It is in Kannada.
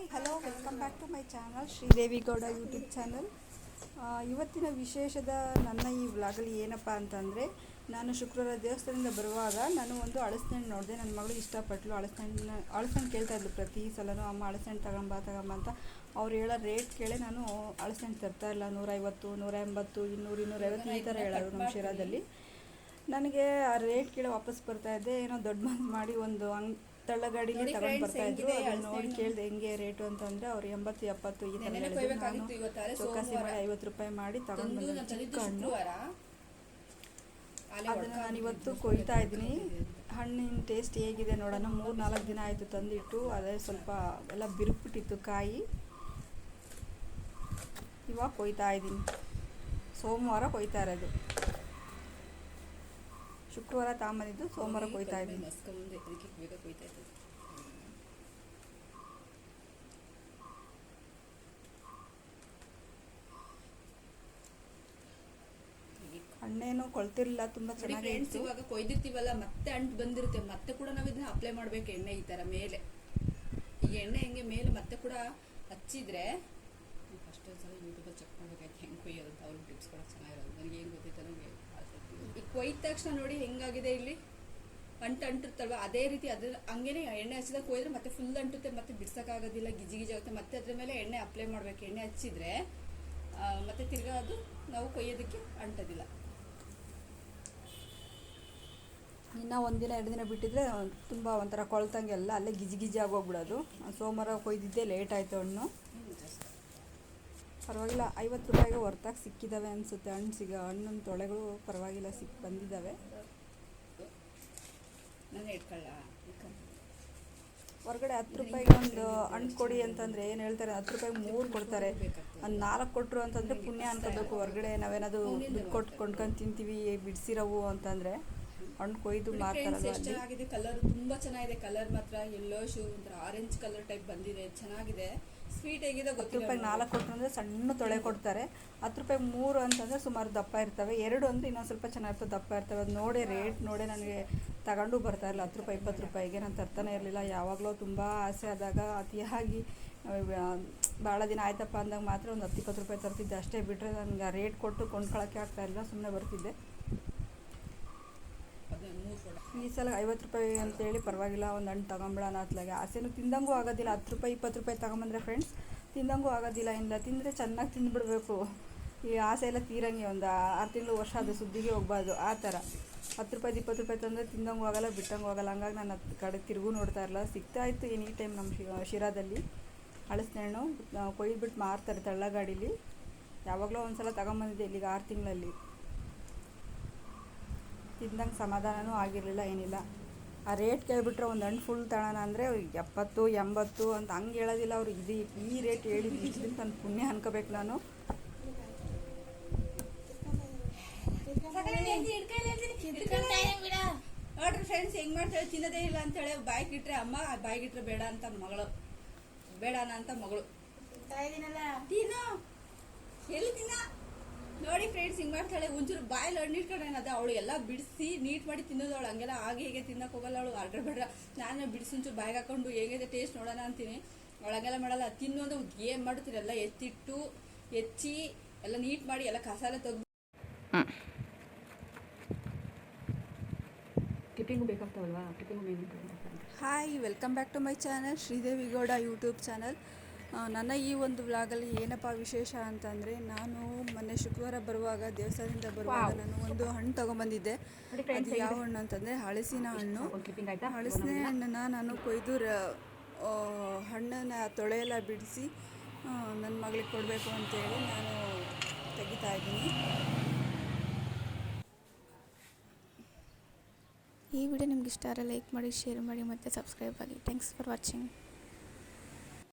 Hi hello welcome back to my channel Sridevi Gowda YouTube channel ಇವತ್ತಿನ ವಿಶೇಷದ ನನ್ನ ಈ ವ್ಲಾಗಲ್ಲಿ ಏನಪ್ಪ ಅಂತಂದರೆ, ನಾನು ಶುಕ್ರವಾರ ದೇವಸ್ಥಾನದಿಂದ ಬರುವಾಗ ನಾನು ಒಂದು ಹಣ್ಣು ನೋಡಿದೆ. ನನ್ನ ಮಗಳು ಇಷ್ಟಪಟ್ಟಲು ಹಣ್ಣು ಹಣ್ಣು ಕೇಳ್ತಾ ಇದ್ಲು ಪ್ರತಿ ಸಲನೂ, ಅಮ್ಮ ಹಣ್ಣು ತಗೊಂಬ ತಗೊಂಬ ಅಂತ. ಅವ್ರು ಹೇಳೋ ರೇಟ್ ಕೇಳಿ ನಾನು ಹಣ್ಣು ತರ್ತಾ ಇಲ್ಲ. ನೂರೈವತ್ತು ನೂರ ಎಂಬತ್ತು ಇನ್ನೂರು, ಇನ್ನೂರೈವತ್ತು ಈ ಥರ ಹೇಳೋರು ನಮ್ಮ ಶಿರಾದಲ್ಲಿ. ನನಗೆ ಆ ರೇಟ್ ಕೇಳಿ ವಾಪಸ್ ಬರ್ತಾ ಇದ್ದೆ. ಏನೋ ದೊಡ್ಡ ಮಾಡಿ ಒಂದು ಹಂಗ್ ತಳ್ಳಗಾಡಿಲಿ ತಗೊಂಡ್ ಬರ್ತಾ ಇದ್ರು. ಅದನ್ನ ನೋಡಿ ಕೇಳ್ದೆ ಹೆಂಗೆ ರೇಟು ಅಂತಂದ್ರೆ ಅವ್ರು ಎಂಬತ್ತು ಎಪ್ಪತ್ತು ಈ ತರ ಹೇಳಿದ್ರು. ನಾನು ಚೌಕಾಸಿ ಮಾಡಿ ಐವತ್ತು ರೂಪಾಯಿ ಮಾಡಿ ತಗೊಂಡ್ ಬಂದ. ಚಿಕ್ಕ ಹಣ್ಣು ಅದನ್ನು ನಾನು ಇವತ್ತು ಕೊಯ್ತಾ ಇದ್ದೀನಿ. ಹಣ್ಣಿನ ಟೇಸ್ಟ್ ಹೇಗಿದೆ ನೋಡೋಣ. ಮೂರು ನಾಲ್ಕು ದಿನ ಆಯಿತು ತಂದಿಟ್ಟು ಅದೇ ಸ್ವಲ್ಪ ಎಲ್ಲ ಬಿರುಕ್ಬಿಟ್ಟಿತ್ತು ಕಾಯಿ. ಇವಾಗ ಕೊಯ್ತಾ ಇದ್ದೀನಿ. ಸೋಮವಾರ ಕೊಯ್ತಾ ಇರೋದು. ಶುಕ್ರವಾರ ತಾಂಬಂದಿದ್ದು ಸೋಮವಾರ ಕೊಯ್ತಾ ಇದ್ದೀನಿ ಹಣ್ಣೇನು ಕೊಳ್ತಿರ್ಲಿಲ್ಲ ತುಂಬಾ ಚೆನ್ನಾಗಿ ಇವಾಗ ಕೊಯ್ದಿರ್ತೀವಲ್ಲ ಮತ್ತೆ ಅಂಟು ಬಂದಿರುತ್ತೆ ಮತ್ತೆ ಕೂಡ ನಾವು ಇದನ್ನ ಅಪ್ಲೈ ಮಾಡ್ಬೇಕು ಎಣ್ಣೆ ಈ ತರ ಮೇಲೆ. ಈ ಎಣ್ಣೆ ಹೆಂಗೆ ಮೇಲೆ ಮತ್ತೆ ಕೂಡ ಹಚ್ಚಿದ್ರೆ ಫಸ್ಟ್ ಸಲ ಯೂಟ್ಯೂಬಲ್ಲಿ ಚೆಕ್ ಮಾಡ್ಬೇಕಾಯ್ತು ಹೆಂಗೆ ಕೊಯ್ಯೋದು ಅವ್ರಿಗೆ ಟಿಪ್ಸ್ ಕೂಡ ಚೆನ್ನಾಗಿರೋದು. ನನಗೆ ಏನು ಗೊತ್ತಿತ್ತು ನನಗೆ ಈಗ ಕೊಯ್ದ ತಕ್ಷಣ ನೋಡಿ ಹೆಂಗಾಗಿದೆ ಇಲ್ಲಿ? ಅಂಟು ಅಂಟಿರ್ತಲ್ವ ಅದೇ ರೀತಿ ಅದ್ರ ಹಂಗೇನೆ ಎಣ್ಣೆ ಹಚ್ಚಿದಾಗ ಕೊಯ್ದ್ರೆ ಮತ್ತೆ ಫುಲ್ ಅಂಟುತ್ತೆ, ಮತ್ತೆ ಬಿಡ್ಸೋಕ್ಕಾಗೋದಿಲ್ಲ ಗಿಜಿ ಗಿಜಿ ಆಗುತ್ತೆ ಮತ್ತೆ ಅದ್ರ ಮೇಲೆ ಎಣ್ಣೆ ಅಪ್ಲೈ ಮಾಡ್ಬೇಕು. ಎಣ್ಣೆ ಹಚ್ಚಿದ್ರೆ ಮತ್ತೆ ತಿರ್ಗಾ ಅದು ನಾವು ಕೊಯ್ಯೋದಕ್ಕೆ ಅಂಟೋದಿಲ್ಲ. ಇನ್ನು ಒಂದಿನ, ಎರಡು ದಿನ ಬಿಟ್ಟಿದ್ರೆ ತುಂಬ ಒಂಥರ ಕೊಳ್ತಂಗೆಲ್ಲ ಅಲ್ಲೇ ಗಿಜಿ ಗಿಜಿ ಆಗೋಗ್ಬಿಡೋದು. ಸೋಮವಾರ ಕೊಯ್ದಿದ್ದೆ ಲೇಟ್ ಆಯಿತು ಹಣ್ಣು. ಪರವಾಗಿಲ್ಲ ಐವತ್ತು ರೂಪಾಯಿಗೆ ಹೊರ್ತಾಗಿ ಸಿಕ್ಕಿದ್ದಾವೆ ಅನಿಸುತ್ತೆ. ಹಣ್ಣು ಸಿಗ ಹಣ್ಣಿನ ತೊಳೆಗಳು ಪರವಾಗಿಲ್ಲ ಸಿಕ್ಕಿ ಬಂದಿದ್ದಾವೆ ಹೊರಗಡೆ ಹತ್ತು ರೂಪಾಯಿಗೆ ಒಂದು ಹಣ್ಣು ಕೊಡಿ ಅಂತಂದರೆ ಏನು ಹೇಳ್ತಾರೆ ಹತ್ತು ರೂಪಾಯಿಗೆ ಮೂರು ಕೊಡ್ತಾರೆ. ಒಂದು ನಾಲ್ಕು ಕೊಟ್ಟರು ಅಂತಂದರೆ ಪುಣ್ಯ ಅನ್ಕೋಬೇಕು. ಹೊರಗಡೆ ನಾವೇನಾದರೂ ದುಡ್ಡು ಕೊಟ್ಟು ಕೊಂಡ್ಕೊಂಡು ತಿಂತೀವಿ ಬಿಡಿಸಿರೋವು ಅಂತಂದರೆ ಹಣ್ಣು ಕೊಯ್ದು ಮಾರ್ತಾರಲ್ವ ಚೆನ್ನಾಗಿದೆ ಕಲರ್ ತುಂಬ ಚೆನ್ನಾಗಿದೆ. ಕಲರ್ ಮಾತ್ರ ಎಲ್ಲೋ ಶೂ ಒಂಥರ ಆರೆಂಜ್ ಕಲರ್ ಟೈಪ್ ಬಂದಿದೆ. ಚೆನ್ನಾಗಿದೆ. ಸ್ವೀಟ್ ಹೇಗಿದೆ ಹತ್ತು ರೂಪಾಯಿ ನಾಲ್ಕು ಕೊಟ್ಟರು ಅಂದರೆ ಸಣ್ಣ ತೊಳೆ ಕೊಡ್ತಾರೆ. ಹತ್ತು ರೂಪಾಯಿ ಮೂರು ಅಂತಂದರೆ ಸುಮಾರು ದಪ್ಪ ಇರ್ತವೆ. ಎರಡು ಅಂದರೆ ಇನ್ನೊಂದು ಸ್ವಲ್ಪ ಚೆನ್ನಾಗಿರ್ತವೆ ದಪ್ಪ ಇರ್ತವೆ. ಅದು ನೋಡಿ ರೇಟ್ ನೋಡಿ ನನಗೆ ತಗೊಂಡು ಬರ್ತಾ ಇರಲಿಲ್ಲ. ಹತ್ತು ರೂಪಾಯಿ, ಇಪ್ಪತ್ತು ರೂಪಾಯಿಗೆ ನಾನು ತರ್ತಾನೆ ಇರಲಿಲ್ಲ. ಯಾವಾಗಲೂ ತುಂಬ ಆಸೆ ಆದಾಗ ಅತಿಯಾಗಿ ಭಾಳ ದಿನ ಆಯ್ತಪ್ಪ ಅಂದಾಗ ಮಾತ್ರ ಒಂದು ಹತ್ತು, ಇಪ್ಪತ್ತು ರೂಪಾಯಿ ತರ್ತಿದ್ದೆ. ಅಷ್ಟೇ ಬಿಟ್ಟರೆ ನನಗೆ ರೇಟ್ ಕೊಟ್ಟು ಕೊಂಡ್ಕೊಳ್ಳೋಕ್ಕೆ ಆಗ್ತಾಯಿಲ್ಲ ಸುಮ್ಮನೆ ಬರ್ತಿದ್ದೆ. ಈ ಸಲ ಐವತ್ತು ರೂಪಾಯಿ ಅಂತೇಳಿ ಪರವಾಗಿಲ್ಲ, ಒಂದು ಹಣ್ಣು ತಗೊಂಬಿಡೋಣ ಅತ್ಲಾಗೆ. ಆಸೆನೂ ತಿಂದಂಗೂ ಆಗೋದಿಲ್ಲ. ಹತ್ತು ರೂಪಾಯಿ, ಇಪ್ಪತ್ತು ರೂಪಾಯಿ ತಗೊಂಬಂದ್ರೆ ಫ್ರೆಂಡ್ಸ್ ತಿಂದಂಗೂ ಆಗೋದಿಲ್ಲ. ಇಲ್ಲ ತಿಂದರೆ ಚೆನ್ನಾಗಿ ತಿಂದುಬಿಡ್ಬೇಕು. ಈ ಆಸೆ ಎಲ್ಲ ತೀರಂಗೆ ಒಂದು ಆರು ತಿಂಗಳು ವರ್ಷ ಅದು ಸುದ್ದಿಗೆ ಹೋಗ್ಬಾರ್ದು. ಆ ಥರ. ಹತ್ತು ರೂಪಾಯಿ ಇಪ್ಪತ್ತು ರೂಪಾಯಿ ತಂದರೆ ತಿಂದಂಗೂ ಆಗೋಲ್ಲ, ಬಿಟ್ಟಂಗೂ ಆಗೋಲ್ಲ. ಹಂಗಾಗಿ ನಾನು ಹತ್ತು ಕಡೆ ತಿರುಗೂ ನೋಡ್ತಾ ಇರಲ್ಲ ಸಿಗ್ತಾ ಇತ್ತು ಎನಿ ಟೈಮ್ ನಮ್ಮ ಶಿರಾದಲ್ಲಿ. ಹಳಸನೆ ಹಣ್ಣು ಕೊಯ್ದುಬಿಟ್ಟು ಮಾರ್ತಾರೆ ತಳ್ಳಗಾಡೀಲಿ. ಯಾವಾಗಲೂ ಒಂದು ಸಲ ತಗೊಂಬಂದಿದ್ದೆ ಇಲ್ಲಿಗೆ ಆರು ತಿಂಗಳಲ್ಲಿ. ತಿಂದಂಗೆ ಸಮಾಧಾನವೂ ಆಗಿರಲಿಲ್ಲ ಏನಿಲ್ಲ. ಆ ರೇಟ್ ಕೇಳಿಬಿಟ್ರೆ ಒಂದು ಹಣ್ಣು ಫುಲ್ ತಗೋಣ ಅಂದರೆ ಎಪ್ಪತ್ತು ಎಂಬತ್ತು ಅಂತ ಹಂಗೆ ಹೇಳೋದಿಲ್ಲ ಅವರು. ಇದು ಈ ರೇಟ್ ಹೇಳಿದ್ದು ಇಷ್ಟು ನನ್ನ ಪುಣ್ಯ ಅನ್ಕೋಬೇಕು ನಾನು. ನೋಡ್ರಿ ಫ್ರೆಂಡ್ಸ್ ಹೆಂಗ್ ಮಾಡ್ತಾಳೆ? ತಿನ್ನೋದೇ ಇಲ್ಲ ಅಂತೇಳಿ ಬಾಯ್ಗೆ ಇಟ್ರೆ ಅಮ್ಮ ಬಾಯ್ಗೆ ಇಟ್ರೆ ಬೇಡ ಅಂತ ಮಗಳು. ಬೇಡ ಅಂತ ಮಗಳು. ತಿನ್ನ. ಎಲ್ಲಿ ತಿನ್ನ? ನೋಡಿ ಫ್ರೆಂಡ್ಸ್ ಹಿಂಗ್ ಮಾಡ್ತಾಳೆ ಒಂಚೂರು ಬಾಯಲ್ಲಿ ಹಣ್ಣು ಇಟ್ಕೊಂಡೇನದ ಅವಳು ಎಲ್ಲ ಬಿಡಿಸಿ ನೀಟ್ ಮಾಡಿ ತಿನ್ನೋದು ಅವಳು ಹಂಗೆಲ್ಲ ಹಾಗೆ ಹೇಗೆ ತಿನ್ನಕ್ಕೆ ಹೋಗಲ್ಲ ಅವಳು ಆರ್ಡರ್ ಬೇಡ. ನಾನು ಬಿಡಿಸಿ ಒಂಚೂರು ಬಾಯಿಗೆ ಹಾಕೊಂಡು ಹೇಗಿದೆ ಟೇಸ್ಟ್ ನೋಡೋಣ ಅಂತೀನಿ. ಅವಳು ಹಂಗೆಲ್ಲ ಮಾಡಲ್ಲ ತಿನ್ನು ಅಂದ್ರೆ ಏನು ಮಾಡ್ತೀರಿ ಎಲ್ಲ ಎತ್ತಿಟ್ಟು ಹೆಚ್ಚಿ ಎಲ್ಲ ನೀಟ್ ಮಾಡಿ ಎಲ್ಲ ತೆಗ್ದು tipping ಬೇಕಾಗ್ತಾವಲ್ವಾ? Tipping main hi welcome back to my channel Sridevi Gowda YouTube channel ನನ್ನ ಈ ಒಂದು ವ್ಲಾಗಲ್ಲಿ ಏನಪ್ಪ ವಿಶೇಷ ಅಂತಂದರೆ ನಾನು ಮೊನ್ನೆ ಶುಕ್ರವಾರ ಬರುವಾಗ ದೇವಸ್ಥಾನದಿಂದ ಬರುವಾಗ ನಾನು ಒಂದು ಹಣ್ಣು ತೊಗೊಂಬಂದಿದ್ದೆ. ಅದು ಯಾವ ಹಣ್ಣು ಅಂತಂದರೆ ಹಳಸಿನ ಹಣ್ಣು. ಹಳಸಿನ ಹಣ್ಣನ್ನು ನಾನು ಕೊಯ್ದು ಹಣ್ಣನ್ನು ತೊಳೆಯೆಲ್ಲ ಬಿಡಿಸಿ ನನ್ನ ಮಗಳಿಗೆ ಕೊಡಬೇಕು ಅಂತೇಳಿ ನಾನು ತೆಗಿತಾ ಇದ್ದೀನಿ. ಈ ವಿಡಿಯೋ ನಿಮ್ಗೆ ಇಷ್ಟ ಆದರೆ ಲೈಕ್ ಮಾಡಿ ಶೇರ್ ಮಾಡಿ ಮತ್ತು ಸಬ್ಸ್ಕ್ರೈಬ್ ಆಗಿ ಥ್ಯಾಂಕ್ಸ್ ಫಾರ್ ವಾಚಿಂಗ್